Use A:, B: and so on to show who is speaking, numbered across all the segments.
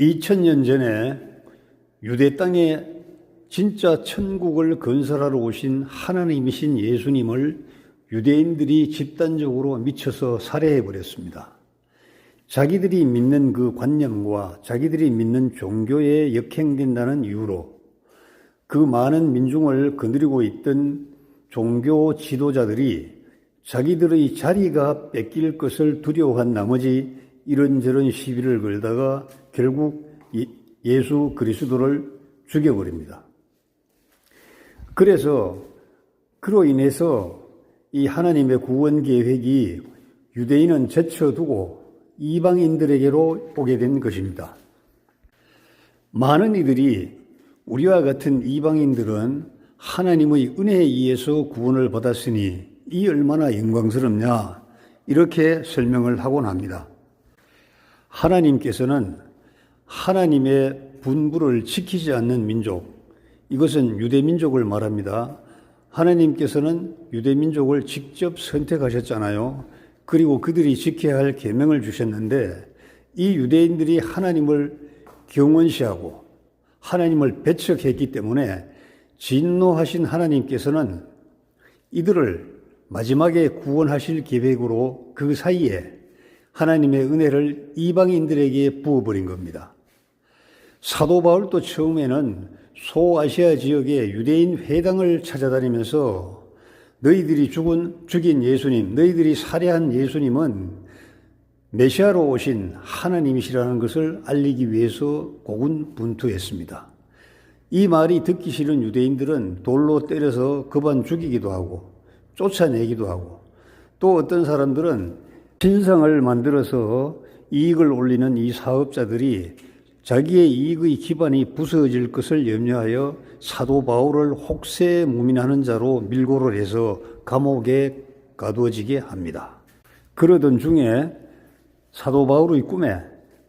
A: 2000년 전에 유대 땅에 진짜 천국을 건설하러 오신 하나님이신 예수님을 유대인들이 집단적으로 미쳐서 살해해 버렸습니다. 자기들이 믿는 그 관념과 자기들이 믿는 종교에 역행된다는 이유로 그 많은 민중을 거느리고 있던 종교 지도자들이 자기들의 자리가 뺏길 것을 두려워한 나머지 이런저런 시비를 걸다가 결국 예수 그리스도를 죽여버립니다. 그래서 그로 인해서 이 하나님의 구원 계획이 유대인은 제쳐두고 이방인들에게로 오게 된 것입니다. 많은 이들이 우리와 같은 이방인들은 하나님의 은혜에 의해서 구원을 받았으니 이 얼마나 영광스럽냐 이렇게 설명을 하곤 합니다. 하나님께서는 하나님의 분부를 지키지 않는 민족, 이것은 유대민족을 말합니다. 하나님께서는 유대민족을 직접 선택하셨잖아요. 그리고 그들이 지켜야 할 계명을 주셨는데 이 유대인들이 하나님을 경원시하고 하나님을 배척했기 때문에 진노하신 하나님께서는 이들을 마지막에 구원하실 계획으로 그 사이에 하나님의 은혜를 이방인들에게 부어버린 겁니다. 사도 바울도 처음에는 소아시아 지역의 유대인 회당을 찾아다니면서 너희들이 죽은, 죽인 예수님, 너희들이 살해한 예수님은 메시아로 오신 하나님이시라는 것을 알리기 위해서 고군분투했습니다. 이 말이 듣기 싫은 유대인들은 돌로 때려서 그반 죽이기도 하고 쫓아내기도 하고 또 어떤 사람들은 신상을 만들어서 이익을 올리는 이 사업자들이 자기의 이익의 기반이 부서질 것을 염려하여 사도 바울을 혹세 무민하는 자로 밀고를 해서 감옥에 가두어지게 합니다. 그러던 중에 사도 바울의 꿈에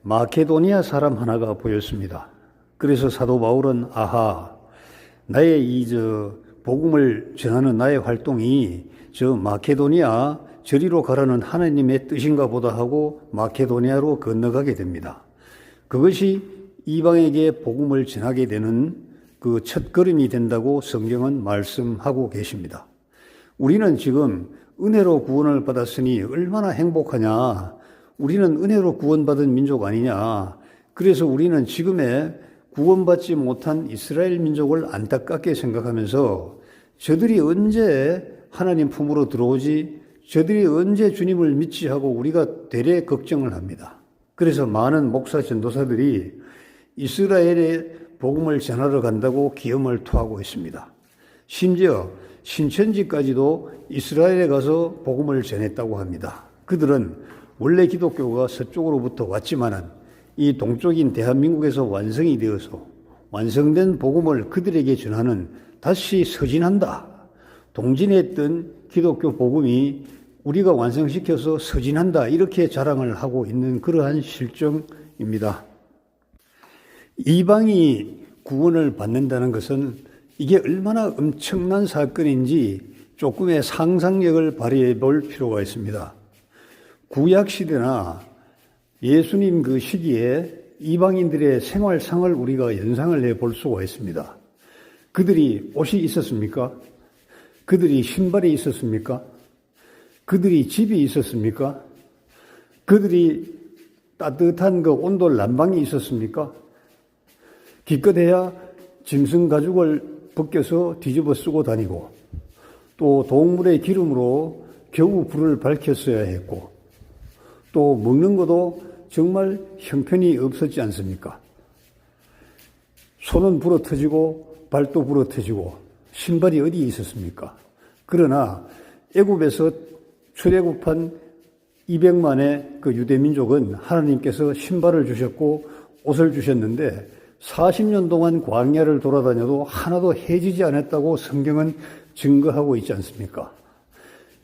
A: 마케도니아 사람 하나가 보였습니다. 그래서 사도 바울은 아하 나의 이 저 복음을 전하는 나의 활동이 저 마케도니아 저리로 가라는 하나님의 뜻인가 보다 하고 마케도니아로 건너가게 됩니다. 그것이 이방에게 복음을 전하게 되는 그 첫걸음이 된다고 성경은 말씀하고 계십니다. 우리는 지금 은혜로 구원을 받았으니 얼마나 행복하냐. 우리는 은혜로 구원받은 민족 아니냐. 그래서 우리는 지금의 구원받지 못한 이스라엘 민족을 안타깝게 생각하면서 저들이 언제 하나님 품으로 들어오지 저들이 언제 주님을 믿지 하고 우리가 되레 걱정을 합니다. 그래서 많은 목사 전도사들이 이스라엘에 복음을 전하러 간다고 기염을 토하고 있습니다. 심지어 신천지까지도 이스라엘에 가서 복음을 전했다고 합니다. 그들은 원래 기독교가 서쪽으로부터 왔지만은 이 동쪽인 대한민국에서 완성이 되어서 완성된 복음을 그들에게 전하는 다시 서진한다. 동진했던 기독교 복음이 우리가 완성시켜서 서진한다. 이렇게 자랑을 하고 있는 그러한 실정입니다. 이방이 구원을 받는다는 것은 이게 얼마나 엄청난 사건인지 조금의 상상력을 발휘해 볼 필요가 있습니다. 구약 시대나 예수님 그 시기에 이방인들의 생활상을 우리가 연상을 해 볼 수가 있습니다. 그들이 옷이 있었습니까? 그들이 신발이 있었습니까? 그들이 집이 있었습니까? 그들이 따뜻한 그 온돌 난방이 있었습니까? 기껏해야 짐승 가죽을 벗겨서 뒤집어 쓰고 다니고 또 동물의 기름으로 겨우 불을 밝혔어야 했고 또 먹는 것도 정말 형편이 없었지 않습니까? 손은 불어 터지고 발도 불어 터지고 신발이 어디 있었습니까? 그러나 애굽에서 출애굽한 200만의 그 유대 민족은 하나님께서 신발을 주셨고 옷을 주셨는데 40년 동안 광야를 돌아다녀도 하나도 해지지 않았다고 성경은 증거하고 있지 않습니까?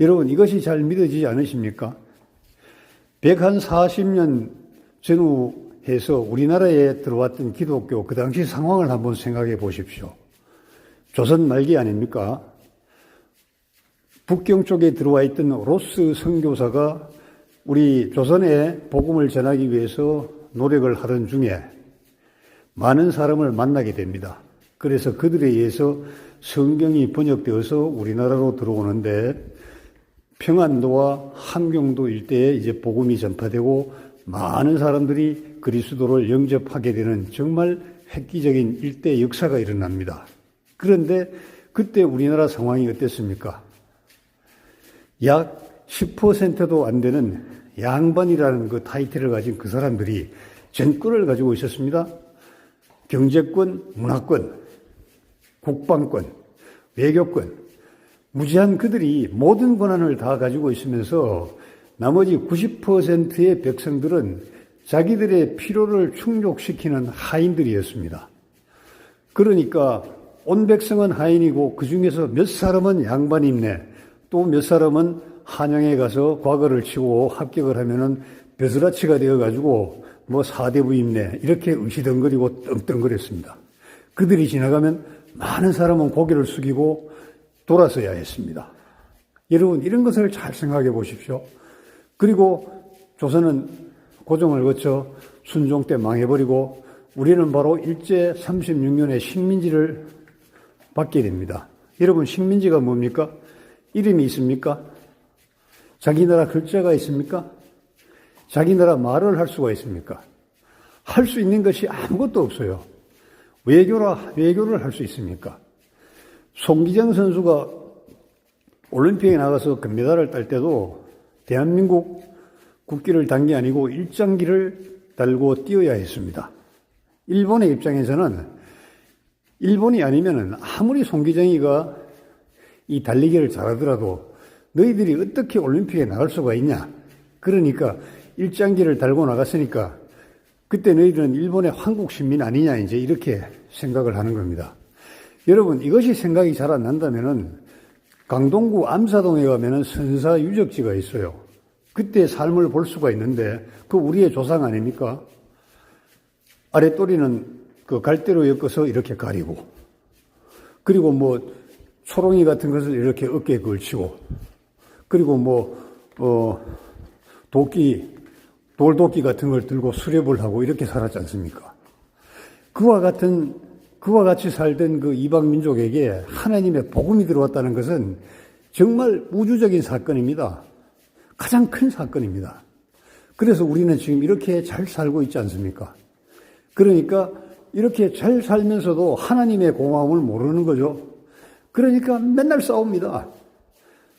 A: 여러분 이것이 잘 믿어지지 않으십니까? 140년 전후해서 우리나라에 들어왔던 기독교 그 당시 상황을 한번 생각해 보십시오. 조선 말기 아닙니까? 북경 쪽에 들어와 있던 로스 선교사가 우리 조선에 복음을 전하기 위해서 노력을 하던 중에 많은 사람을 만나게 됩니다. 그래서 그들에 의해서 성경이 번역되어서 우리나라로 들어오는데 평안도와 함경도 일대에 이제 복음이 전파되고 많은 사람들이 그리스도를 영접하게 되는 정말 획기적인 일대 역사가 일어납니다. 그런데 그때 우리나라 상황이 어땠습니까? 약 10%도 안 되는 양반이라는 그 타이틀을 가진 그 사람들이 전권을 가지고 있었습니다. 경제권, 문화권, 국방권, 외교권, 무지한 그들이 모든 권한을 다 가지고 있으면서 나머지 90%의 백성들은 자기들의 필요를 충족시키는 하인들이었습니다. 그러니까 온 백성은 하인이고 그 중에서 몇 사람은 양반이 있네. 또 몇 사람은 한양에 가서 과거를 치고 합격을 하면은 벼슬아치가 되어가지고 뭐 사대부 입네. 이렇게 의시덩거리고 떵떵거렸습니다. 그들이 지나가면 많은 사람은 고개를 숙이고 돌아서야 했습니다. 여러분, 이런 것을 잘 생각해 보십시오. 그리고 조선은 고종을 거쳐 순종 때 망해버리고 우리는 바로 일제 36년에 식민지를 받게 됩니다. 여러분, 식민지가 뭡니까? 이름이 있습니까? 자기 나라 글자가 있습니까? 자기 나라 말을 할 수가 있습니까? 할 수 있는 것이 아무것도 없어요. 외교라, 외교를 할 수 있습니까? 송기정 선수가 올림픽에 나가서 금메달을 딸 때도 대한민국 국기를 단 게 아니고 일장기를 달고 뛰어야 했습니다. 일본의 입장에서는 일본이 아니면은 아무리 송기정이가 이 달리기를 잘하더라도 너희들이 어떻게 올림픽에 나갈 수가 있냐? 그러니까 일장기를 달고 나갔으니까 그때 너희들은 일본의 황국 시민 아니냐 이제 이렇게 생각을 하는 겁니다. 여러분 이것이 생각이 잘 안 난다면은 강동구 암사동에 가면은 선사 유적지가 있어요. 그때 삶을 볼 수가 있는데 그 우리의 조상 아닙니까? 아랫도리는 그 갈대로 엮어서 이렇게 가리고 그리고 뭐 초롱이 같은 것을 이렇게 어깨에 걸치고 그리고 뭐 어, 도끼 돌도끼 같은 걸 들고 수렵을 하고 이렇게 살았지 않습니까? 그와 같은 그와 같이 살던 그 이방 민족에게 하나님의 복음이 들어왔다는 것은 정말 우주적인 사건입니다. 가장 큰 사건입니다. 그래서 우리는 지금 이렇게 잘 살고 있지 않습니까? 그러니까 이렇게 잘 살면서도 하나님의 고마움을 모르는 거죠. 그러니까 맨날 싸웁니다.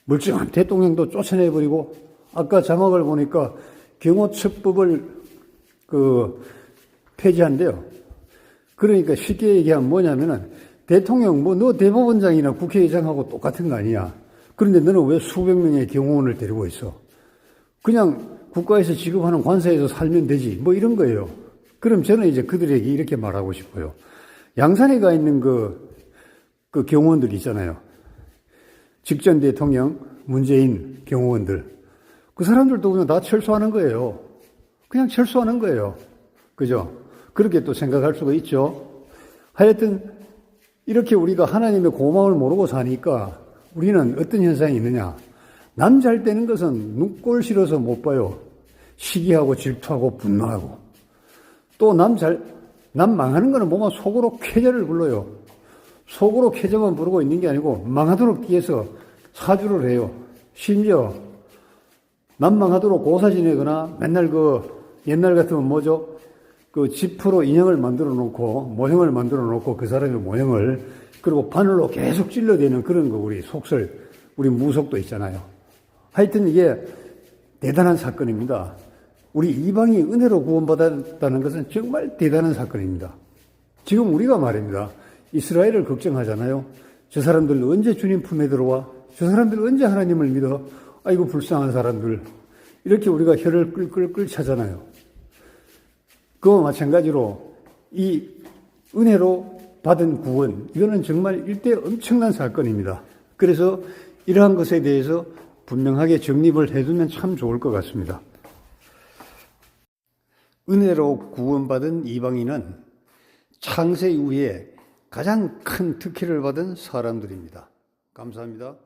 A: 멀쩡한 대통령도 쫓아내버리고 아까 자막을 보니까 경호처법을 그 폐지한대요. 그러니까 쉽게 얘기하면 뭐냐면은 대통령 뭐 너 대법원장이나 국회의장하고 똑같은 거 아니야. 그런데 너는 왜 수백 명의 경호원을 데리고 있어? 그냥 국가에서 지급하는 관세에서 살면 되지. 뭐 이런 거예요. 그럼 저는 이제 그들에게 이렇게 말하고 싶어요. 양산에 가 있는 그, 그 경호원들 있잖아요. 직전 대통령, 문재인 경호원들. 그 사람들도 그냥 다 철수하는 거예요. 그냥 철수하는 거예요. 그죠? 그렇게 또 생각할 수가 있죠. 하여튼, 이렇게 우리가 하나님의 고마움을 모르고 사니까 우리는 어떤 현상이 있느냐. 남 잘 되는 것은 눈꼴 실어서 못 봐요. 시기하고 질투하고 분노하고. 또 남 잘, 남 망하는 거는 보면 속으로 쾌재를 불러요. 속으로 쾌재만 부르고 있는 게 아니고 망하도록 뒤에서 사주를 해요. 심지어 남 망하도록 고사 지내거나 맨날 그 옛날 같으면 뭐죠? 그 지프로 인형을 만들어 놓고 모형을 만들어 놓고 그 사람의 모형을 그리고 바늘로 계속 찔러대는 그런 거 우리 속설 우리 무속도 있잖아요. 하여튼 이게 대단한 사건입니다. 우리 이방이 은혜로 구원받았다는 것은 정말 대단한 사건입니다. 지금 우리가 말입니다. 이스라엘을 걱정하잖아요. 저 사람들 언제 주님 품에 들어와? 저 사람들 언제 하나님을 믿어? 아이고, 불쌍한 사람들. 이렇게 우리가 혀를 끌끌끌 차잖아요. 그와 마찬가지로 이 은혜로 받은 구원, 이거는 정말 일대 엄청난 사건입니다. 그래서 이러한 것에 대해서 분명하게 정립을 해두면 참 좋을 것 같습니다. 은혜로 구원받은 이방인은 창세 이후에 가장 큰 특혜를 받은 사람들입니다. 감사합니다.